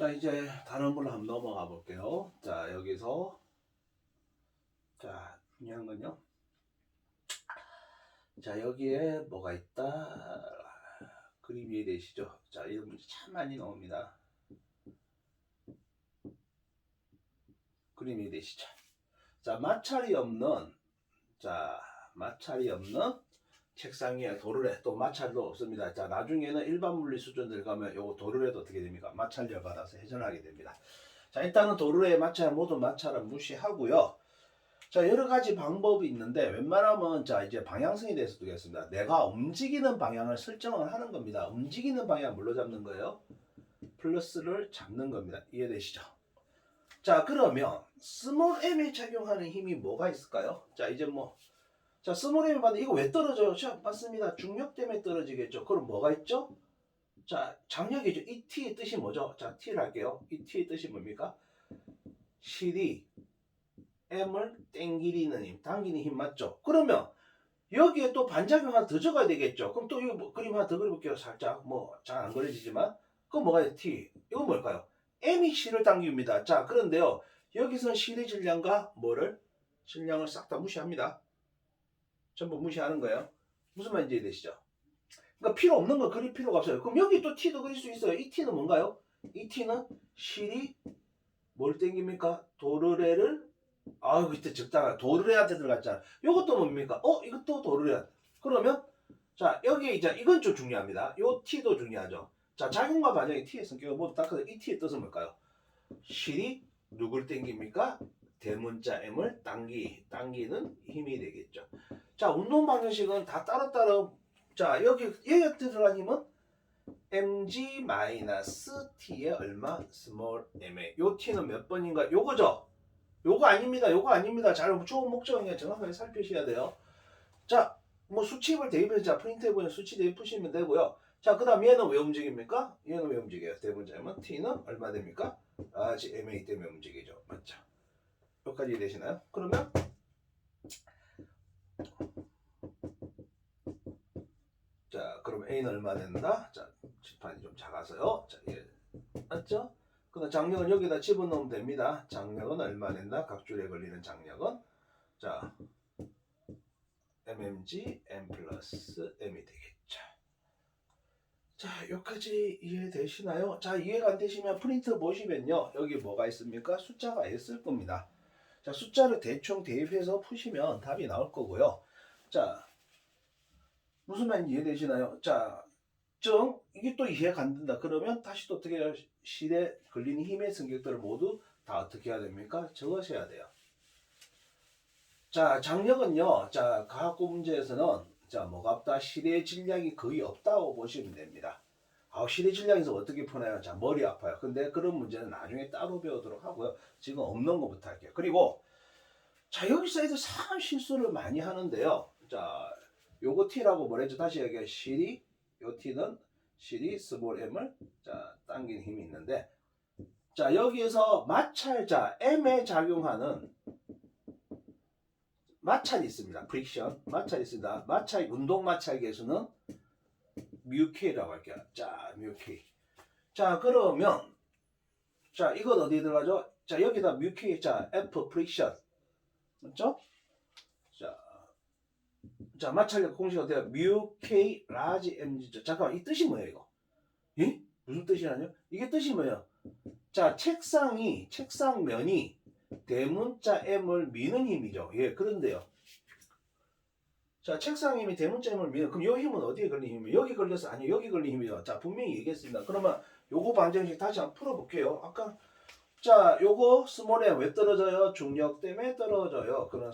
자 이제 다른 걸로 한번 넘어가 볼게요. 자 여기서 자 중요한 건요. 자 여기에 뭐가 있다 그림 이해되시죠? 자 이런 문제 참 많이 나옵니다. 그림 이해되시죠? 자 마찰이 없는 자 마찰이 없는 책상 위에 도르래 또 마찰도 없습니다. 자 나중에는 일반 물리 수준 들어가면 요거 도르래도 어떻게 됩니까? 마찰력 받아서 회전하게 됩니다. 자 일단은 도르래의 마찰 모든 마찰은 무시하고요. 자 여러 가지 방법이 있는데 웬만하면 자 이제 방향성에 대해서 두겠습니다. 내가 움직이는 방향을 설정을 하는 겁니다. 움직이는 방향 뭘로 잡는 거예요? 플러스를 잡는 겁니다. 이해되시죠? 자 그러면 스몰 m에 작용하는 힘이 뭐가 있을까요? 자 이제 뭐 자, 스몰엠이 봤는데 이거 왜 떨어져요? 자, 맞습니다. 중력 때문에 떨어지겠죠. 그럼 뭐가 있죠? 자, 장력이죠. 이 t의 뜻이 뭐죠? 자, t를 할게요. 이 t의 뜻이 뭡니까? 실이 m을 땡기리는 힘, 당기는 힘 맞죠? 그러면 여기에 또 반작용 하나 더 적어야 되겠죠. 그럼 또 이거 뭐 그림 하나 더 그려볼게요. 살짝 뭐 잘 안 그려지지만 그럼 뭐가 요 t? 이건 뭘까요? m이 실을 당깁니다. 자, 그런데요. 여기서는 실의 질량과 뭐를? 질량을 싹 다 무시합니다. 전부 무시하는 거예요. 무슨 말인지 이해되시죠? 그러니까 필요 없는 거 그릴 필요가 없어요. 그럼 여기 또 t도 그릴 수 있어요. 이 t는 뭔가요? 이 t는 실이 뭘 땡깁니까? 도르래를 아유 그때 적당한 도르래한테 들어갔잖아. 이것도 뭡니까? 어 이것도 도르래. 그러면 자 여기에 이제 이건 좀 중요합니다. 요 t도 중요하죠. 자 작용과 반작용 t의 성격을 모두 다 커서 이 t의 뜻은 뭘까요? 실이 누굴 땡깁니까? 대문자 m을 당기 당기는 힘이 되겠죠. 자 운동 방정식은 다 따로따로 자 여기 여기 들어간 힘은 mg 마이너스 t의 얼마 스몰 m의 요 t는 몇 번인가 요거죠. 요거 아닙니다. 요거 아닙니다. 잘 좋은 목적은 정확하게 살피셔야 돼요. 자 뭐 수치입을 대입해서 자 프린트해 보면 수치 대입 푸시면 되고요. 자 그 다음 얘는 왜 움직입니까? 얘는 왜 움직여요? 대문자 m은 t는 얼마 됩니까? 아 지금 ma 때문에 움직이죠. 맞죠? 여기까지 되시나요? 그러면 자, 그럼 A는 얼마 된다? 자, 칠판이 좀 작아서요. 자, 예. 맞죠? 그다음 장력은 여기다 집어넣으면 됩니다. 장력은 얼마 된다? 각 줄에 걸리는 장력은 자, mmg m 플러스 m이 되겠죠. 자, 여기까지 이해되시나요? 자, 이해가 안 되시면 프린트 보시면요. 여기 뭐가 있습니까? 숫자가 있을 겁니다. 자, 숫자를 대충 대입해서 푸시면 답이 나올 거고요. 자, 무슨 말인지 이해되시나요? 자, 정 이게 또 이해가 안 된다. 그러면 다시 또 어떻게 해요? 실에 걸리는 힘의 성격들을 모두 다 어떻게 해야 됩니까? 적으셔야 돼요. 자, 장력은요. 자, 과학고 문제에서는 자, 뭐가 없다? 실의 질량이 거의 없다고 보시면 됩니다. 아, 실의 질량에서 어떻게 푸나요? 자, 머리 아파요. 근데 그런 문제는 나중에 따로 배우도록 하고요. 지금 없는 것부터 할게요. 그리고 자, 여기서 애들 참 실수를 많이 하는데요. 자, 요거 t라고 뭐랬죠? 다시 얘기해. 실이 요 t는 실이 스몰 m을 자 당기는 힘이 있는데 자 여기에서 마찰자 m에 작용하는 마찰이 있습니다. 프릭션 마찰이 있습니다. 마찰 운동 마찰 계수는 뮤 k라고 할게요. 자, 뮤 k. 자, 그러면 자, 이건 어디에 들어가죠? 자, 여기다 뮤 k 자, f 프릭션. 맞죠? 자, 자, 마찰력 공식 어때요? 뮤 k 라지 mg. 잠깐만, 이 뜻이 뭐예요, 이거? 예? 무슨 뜻이라뇨? 이게 뜻이 뭐예요? 자, 책상이 책상 면이 대문자 m을 미는 힘이죠. 예, 그런데요. 자, 책상 힘이 대문자 m을 미는 그럼 이 힘은 어디에 걸린 힘이에요? 여기 걸려서 아니 여기 걸린 힘이죠. 자, 분명히 얘기했습니다. 그러면 요거 방정식 다시 한번 풀어볼게요. 아까 자, 요거 스몰에 왜 떨어져요? 중력 때문에 떨어져요. 그런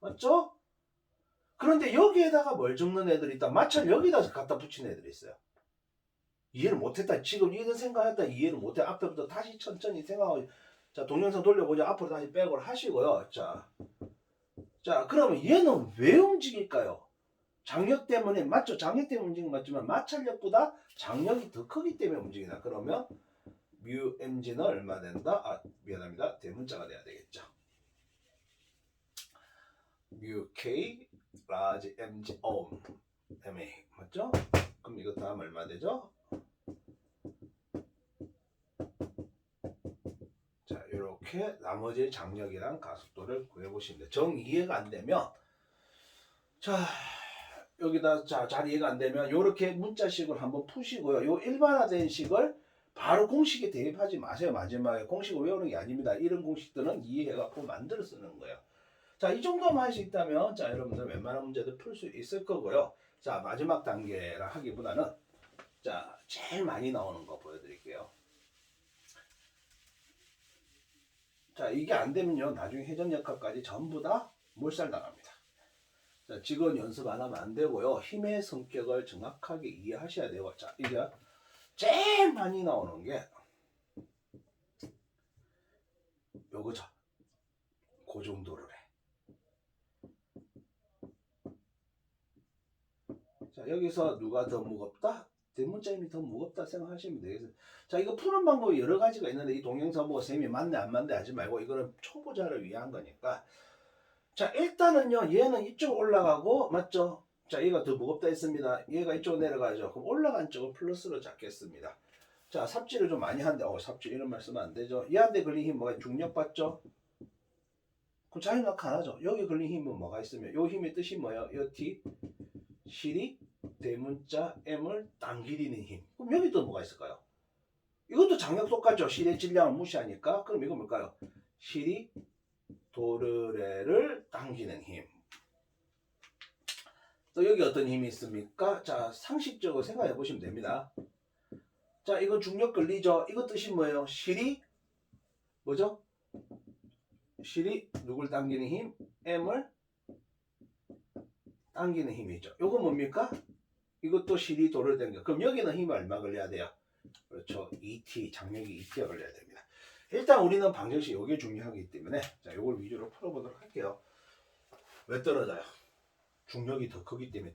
맞죠? 그런데 여기에다가 뭘 적는 애들이 있다. 마찰 여기다 갖다 붙인 애들이 있어요. 이해를 못했다. 지금 이런 생각했다. 이해를 못해. 앞에부터 다시 천천히 생각하고. 자, 동영상 돌려보자. 앞으로 다시 백을 하시고요. 자, 자, 그러면 얘는 왜 움직일까요? 장력 때문에 맞죠? 장력 때문에 움직이는 것 같지만 마찰력보다 장력이 더 크기 때문에 움직이다. 그러면 뮤 mg는 얼마 된다? 아, 미안합니다. 대문자가 돼야 되겠죠. 뮤 k 라지 mg ohm ma 맞죠? 그럼 이거 다음 얼마 되죠? 이렇게 나머지 장력이랑 가속도를 구해보시면. 정 이해가 안 되면 자 여기다 자, 잘 이해가 안 되면 이렇게 문자식을 한번 푸시고요. 요 일반화된 식을 바로 공식에 대입하지 마세요. 마지막에 공식을 외우는 게 아닙니다. 이런 공식들은 이해해갖고 만들어 쓰는 거예요. 자, 이 정도만 할 수 있다면 자, 여러분들 웬만한 문제도 풀 수 있을 거고요. 자, 마지막 단계라 하기보다는 자, 제일 많이 나오는 거 보여드릴게요. 자, 이게 안 되면요. 나중에 회전역학까지 전부 다 몰살 당합니다. 자, 직원 연습 안 하면 안 되고요. 힘의 성격을 정확하게 이해하셔야 돼요. 자, 이게 제일 많이 나오는 게 요거죠. 그 정도를 해. 자, 여기서 누가 더 무겁다? 대문자임이 더 무겁다 생각하시면 되겠어요. 자, 이거 푸는 방법이 여러 가지가 있는데 이 동영상 보고 쌤이 맞네 안 맞네 하지 말고 이거는 초보자를 위한 거니까 자, 일단은요. 얘는 이쪽 올라가고 맞죠? 자, 얘가 더 무겁다 했습니다. 얘가 이쪽 내려가죠. 그럼 올라간 쪽을 플러스로 잡겠습니다. 자, 삽질을 좀 많이 하는데 어, 삽질 이런 말 쓰면 안 되죠. 얘한테 걸린 힘 뭐가 중력 받죠? 그 자연학 하나죠. 여기 걸린 힘은 뭐가 있으면 요 힘의 뜻이 뭐예요? 요 T 실이 대문자 M을 당기리는 힘. 그럼 여기 또 뭐가 있을까요? 이것도 장력 똑같죠. 실의 질량을 무시하니까. 그럼 이거 뭘까요? 실이 도르래를 당기는 힘. 또 여기 어떤 힘이 있습니까? 자, 상식적으로 생각해 보시면 됩니다. 자, 이거 중력 걸리죠? 이거 뜻이 뭐예요? 실이 뭐죠? 실이 누굴 당기는 힘? M을 당기는 힘이죠. 요거 뭡니까? 이것도 실이 돌을 당겨. 그럼 여기는 힘이 얼마 걸려야 돼요? 그렇죠. ET, 장력이 ET가 걸려야 됩니다. 일단 우리는 방정식 요게 중요하기 때문에 자, 요걸 위주로 풀어보도록 할게요. 왜 떨어져요? 중력이 더 크기 때문에